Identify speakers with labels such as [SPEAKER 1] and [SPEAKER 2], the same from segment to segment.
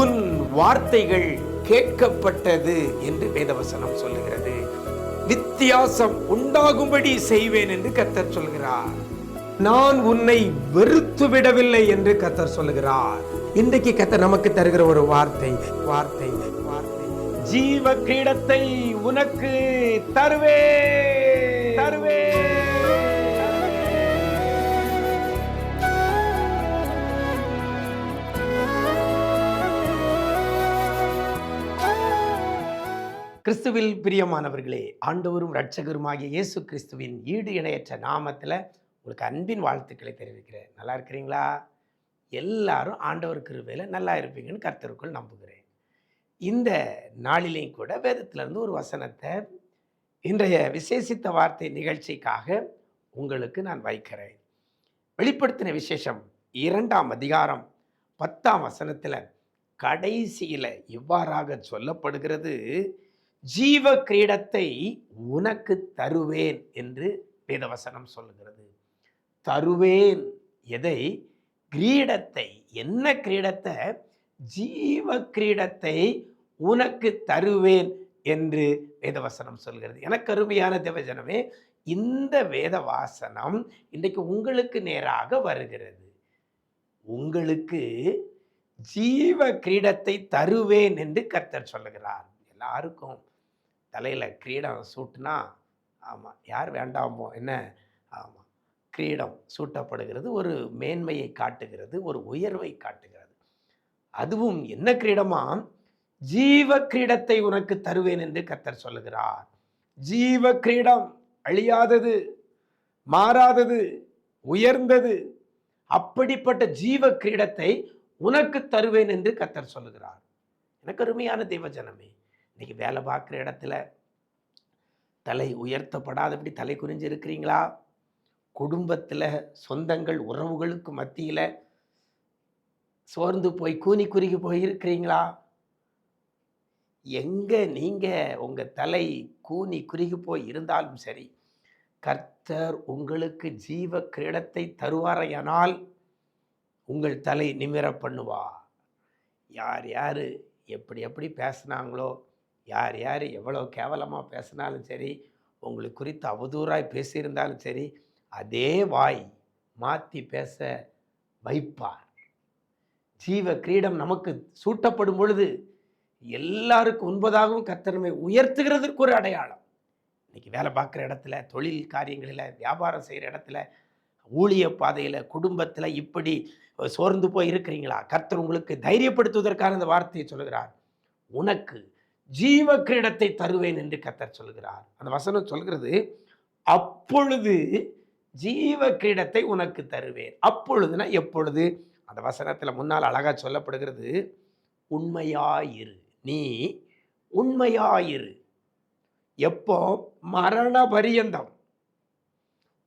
[SPEAKER 1] உன் வார்த்தைகள் கேட்கப்பட்டது என்று வேதவசனம் சொல்லுகிறது. வித்தியாசம் உண்டாகும்படி செய்வேன் என்று கத்தர் சொல்கிறார். நான் உன்னை வெறுத்து விடவில்லை என்று கத்தர் சொல்லுகிறார். இன்றைக்கு கத்தர் நமக்கு தருகிற ஒரு வார்த்தை வார்த்தை வார்த்தை. ஜீவ கிரீடத்தை உனக்கு தருவே தருவே கிறிஸ்துவில் பிரியமானவர்களே ஆண்டவரும் இரட்சகருமாகிய இயேசு கிறிஸ்துவின் ஈடு இணையற்ற நாமத்தில் உங்களுக்கு அன்பின் வாழ்த்துக்களை தெரிவிக்கிறேன். நல்லா இருக்கிறீங்களா? எல்லாரும் ஆண்டவர் கிருபையில் நல்லா இருப்பீங்கன்னு கர்த்தருக்குள் நம்புகிறேன். இந்த நாளிலேயும் கூட வேதத்திலிருந்து ஒரு வசனத்தை இன்றைய விசேஷித்த வார்த்தை நிகழ்ச்சிக்காக உங்களுக்கு நான் வைக்கிறேன். வெளிப்படுத்தின விசேஷம் இரண்டாம் அதிகாரம் பத்தாம் வசனத்தில் கடைசியில் இவ்வாறாக சொல்லப்படுகிறது. ஜீவ கிரீடத்தை உனக்கு தருவேன் என்று வேதவசனம் சொல்லுகிறது. தருவேன் எதை? கிரீடத்தை. என்ன கிரீடத்தை? ஜீவ கிரீடத்தை உனக்கு தருவேன் என்று வேதவசனம் சொல்கிறது. எனக்கு அருமையான தேவஜனமே இந்த வேத வாசனம் இன்றைக்கு உங்களுக்கு நேராக வருகிறது. உங்களுக்கு ஜீவ கிரீடத்தை தருவேன் என்று கர்த்தர் சொல்லுகிறார். எல்லாருக்கும் தலையில் கிரீடம் சூட்டுனா ஆமாம் யார் வேண்டாமோ என்ன? ஆமாம் கிரீடம் சூட்டப்படுகிறது ஒரு மேன்மையை காட்டுகிறது ஒரு உயர்வை காட்டுகிறது. அதுவும் என்ன கிரீடமா? ஜீவ கிரீடத்தை உனக்கு தருவேன் என்று கத்தர் சொல்லுகிறார். ஜீவ கிரீடம் அழியாதது மாறாதது உயர்ந்தது அப்படிப்பட்ட ஜீவ கிரீடத்தை உனக்கு தருவேன் என்று கத்தர் சொல்லுகிறார். எனக்கு அருமையான தெய்வஜனமே இன்றைக்கி வேலை பார்க்குற இடத்துல தலை உயர்த்தப்படாதபடி தலை குறிஞ்சு இருக்கிறீங்களா குடும்பத்தில் சொந்தங்கள் உறவுகளுக்கு மத்தியில் சோர்ந்து போய் கூனி குறுகி போய் இருக்கிறீங்களா எங்கே நீங்கள் உங்கள் தலை கூனி குறுகி போய் இருந்தாலும் சரி கர்த்தர் உங்களுக்கு ஜீவ கிரீடத்தை தருவாரையானால் உங்கள் தலை நிமிர பண்ணுவா யார் யார் எப்படி எப்படி பேசுனாங்களோ யார் யார் எவ்வளோ கேவலமாக பேசினாலும் சரி உங்களுக்கு குறித்து அவதூறாய் பேசியிருந்தாலும் சரி அதே வாய் மாற்றி பேச வைப்பார். ஜீவ கிரீடம் நமக்கு சூட்டப்படும் பொழுது எல்லாருக்கும் உண்பதாகவும் கத்தனமை உயர்த்துகிறதுக்கு ஒரு அடையாளம். இன்றைக்கி வேலை பார்க்குற இடத்துல தொழில் காரியங்களில் வியாபாரம் செய்கிற இடத்துல ஊழிய பாதையில் குடும்பத்தில் இப்படி சோர்ந்து போய் இருக்கிறீங்களா? கர்த்தர் உங்களுக்கு தைரியப்படுத்துவதற்கான இந்த வார்த்தையை சொல்கிறார் உனக்கு ஜீவ கிரீடத்தை தருவேன் என்று கத்தர் சொல்கிறார் அந்த வசனம் சொல்கிறது அப்பொழுது ஜீவ கிரீடத்தை உனக்கு தருவேன். அப்பொழுதுனா எப்பொழுது? அந்த வசனத்தில் முன்னால் அழகா சொல்லப்படுகிறது உண்மையாயிரு நீ உண்மையாயிரு. எப்போ? மரண பரியந்தம்.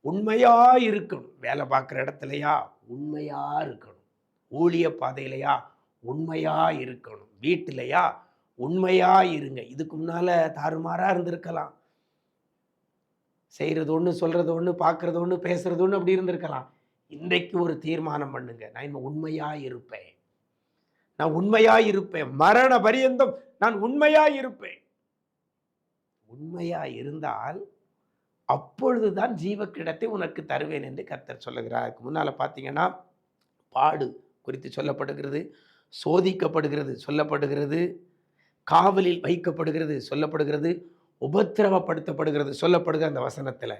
[SPEAKER 1] உண்மையாக இருக்கணும். வேலை பார்க்குற இடத்துலையா? உண்மையாக இருக்கணும். ஊழிய பாதையிலையா? உண்மையாக இருக்கணும். வீட்டிலையா? உண்மையாக இருங்க இதுக்கு முன்னால் தாறுமாறாக இருந்திருக்கலாம். செய்கிறது ஒன்று சொல்கிறது ஒன்று பார்க்குறது ஒன்று பேசுகிறது ஒன்று அப்படி இருந்திருக்கலாம். இன்றைக்கு ஒரு தீர்மானம் பண்ணுங்க. நான் இன்னும் உண்மையாக இருப்பேன் நான் உண்மையாக இருப்பேன் மரண பரியந்தம் நான் உண்மையாக இருப்பேன் உண்மையாக இருந்தால் அப்பொழுதுதான் ஜீவ கிடத்தை உனக்கு தருவேன் என்று கர்த்தர் சொல்லுகிறார். அதுக்கு முன்னால் பார்த்தீங்கன்னா பாடு குறித்து சொல்லப்படுகிறது சோதிக்கப்படுகிறது சொல்லப்படுகிறது. காவலில் வைக்கப்படுகிறது சொல்லப்படுகிறது உபத்திரவப்படுத்தப்படுகிறது சொல்லப்படுகிற அந்த வசனத்தில்.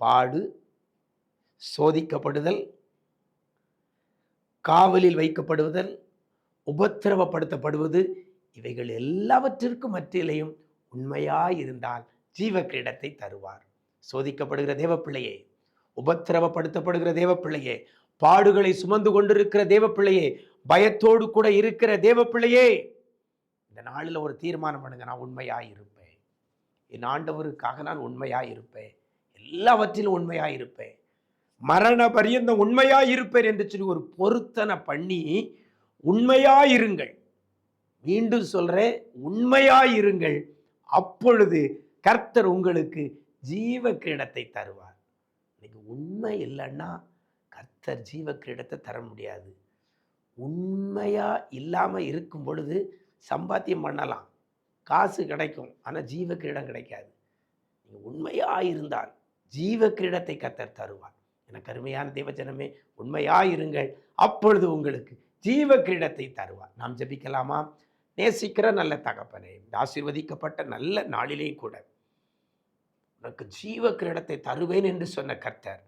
[SPEAKER 1] பாடு சோதிக்கப்படுதல் காவலில் வைக்கப்படுவதல் உபத்திரவப்படுத்தப்படுவது இவைகள் எல்லாவற்றிற்கும் மற்றிலையும் உண்மையாயிருந்தால் ஜீவ கிரீடத்தை தருவார். சோதிக்கப்படுகிற தேவப்பிள்ளையே உபத்திரவப்படுத்தப்படுகிற தேவப்பிள்ளையே பாடுகளை சுமந்து கொண்டிருக்கிற தேவப்பிள்ளையே பயத்தோடு கூட இருக்கிற தேவப்பிள்ளையே! இந்த நாளில் ஒரு தீர்மானம் பண்ணுங்க நான் உண்மையாக இருப்பேன் என் ஆண்டவருக்காக நான் உண்மையாக இருப்பேன் எல்லாவற்றிலும் உண்மையாக இருப்பேன் மரண பரியந்தம் உண்மையாக இருப்பேன் என்று சொல்லி ஒரு பொருத்தனை பண்ணி உண்மையாக இருங்கள் மீண்டும் சொல்கிறேன் உண்மையாக இருங்கள் அப்பொழுது கர்த்தர் உங்களுக்கு ஜீவ கிரீடத்தை தருவார். இன்னைக்கு உண்மை இல்லைன்னா கர்த்தர் ஜீவ கிரீடத்தை தர முடியாது. உண்மையாக இல்லாமல் இருக்கும் பொழுது சம்பாத்தியம் பண்ணலாம். காசு கிடைக்கும் ஆனால் ஜீவ கிரீடம் கிடைக்காது. நீங்கள் உண்மையாக இருந்தால் ஜீவ கிரீடத்தை கத்தர் தருவார். எனக்கு அருமையான தேவஜனமே உண்மையாயிருங்கள். அப்பொழுது உங்களுக்கு ஜீவ கிரீடத்தை தருவார். நாம் ஜெபிக்கலாமா? நேசிக்கிற நல்ல தகப்பனே ஆசீர்வதிக்கப்பட்ட நல்ல நாளிலேயும் கூட உனக்கு ஜீவ கிரீடத்தை தருவேன் என்று சொன்ன கர்த்தர்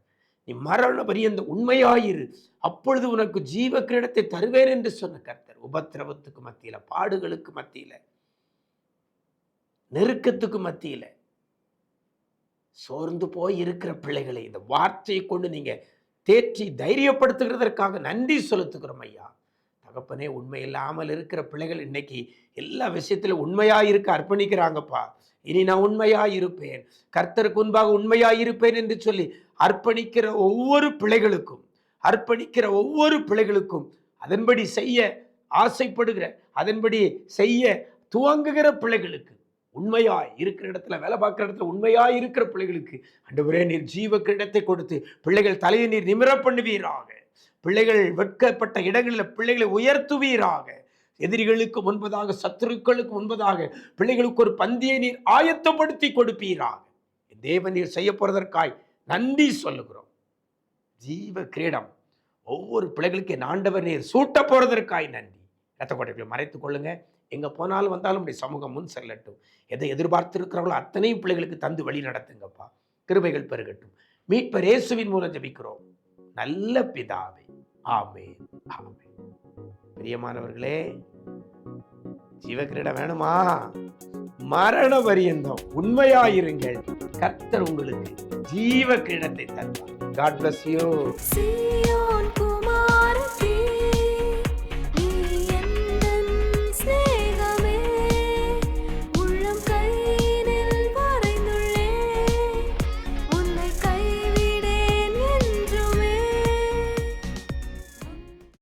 [SPEAKER 1] நீ மரண பரியந்த உண்மையாயிரு. அப்பொழுது உனக்கு ஜீவ கிரீடத்தை தருவேன் என்று சொன்ன கர்த்தர் உபத்திரவத்துக்கு மத்தியில் பாடுகளுக்கு மத்தியில் நெருக்கத்துக்கு மத்தியில் சோர்ந்து போய் இருக்கிற பிள்ளைகளை இந்த வார்த்தையை கொண்டு நீங்கள் தேற்றி தைரியப்படுத்துகிறதற்காக நன்றி செலுத்துகிறோம் ஐயா. தகப்பனே உண்மை இல்லாமல் இருக்கிற பிள்ளைகள் இன்னைக்கு எல்லா விஷயத்திலும் உண்மையாக இருக்க அர்ப்பணிக்கிறாங்கப்பா. இனி நான் உண்மையாக இருப்பேன். கர்த்தருக்கு முன்பாக உண்மையாக இருப்பேன் என்று சொல்லி அர்ப்பணிக்கிற ஒவ்வொரு பிள்ளைகளுக்கும் அர்ப்பணிக்கிற ஒவ்வொரு பிள்ளைகளுக்கும் அதன்படி செய்ய ஆசைப்படுகிற அதன்படி செய்ய துவங்குகிற பிள்ளைகளுக்கு உண்மையாய் இருக்கிற இடத்துல வேலை பார்க்குற இடத்துல உண்மையாய் இருக்கிற பிள்ளைகளுக்கு அண்டவரே நீர் ஜீவ கிரீடத்தை கொடுத்து பிள்ளைகள் தலையை நீர் நிமிர பண்ணுவீராக பிள்ளைகள் வெட்கப்பட்ட இடங்களில் பிள்ளைகளை உயர்த்துவீராக. எதிரிகளுக்கு முன்பதாக சத்துருக்களுக்கு முன்பதாக பிள்ளைகளுக்கு ஒரு பந்தியை நீர் ஆயத்தப்படுத்தி கொடுப்பீராக. தேவன் நீர் செய்ய போறதற்காய் நன்றி சொல்லுகிறோம். ஜீவ கிரீடம் ஒவ்வொரு பிள்ளைகளுக்கு என் ஆண்டவர் நீர் சூட்ட போறதற்காய் நன்றி. ரத்த கோட்டைகளை மறைத்துக் கொள்ளுங்க. எங்க போனாலும் வந்தாலும் உடைய சமூகம் முன் செல்லட்டும். எதை எதிர்பார்த்திருக்கிறவங்களோ அத்தனையும் பிள்ளைகளுக்கு தந்து வழி நடத்துங்கப்பா. கிருபைகள் பெருகட்டும். மீட்பர் இயேசுவின் மூலம் ஜெபிக்கிறோம். நல்ல பிதாவே. ஆமே ஆமே பிரியமானவர்களே ஜீவக்கிரீடம் வேணுமா? மரண பரியந்தம் உண்மையாயிருங்கள். கர்த்தர் உங்களுக்கு ஜீவ கிரீடத்தை தருவார் காட் பிளஸ்
[SPEAKER 2] யூ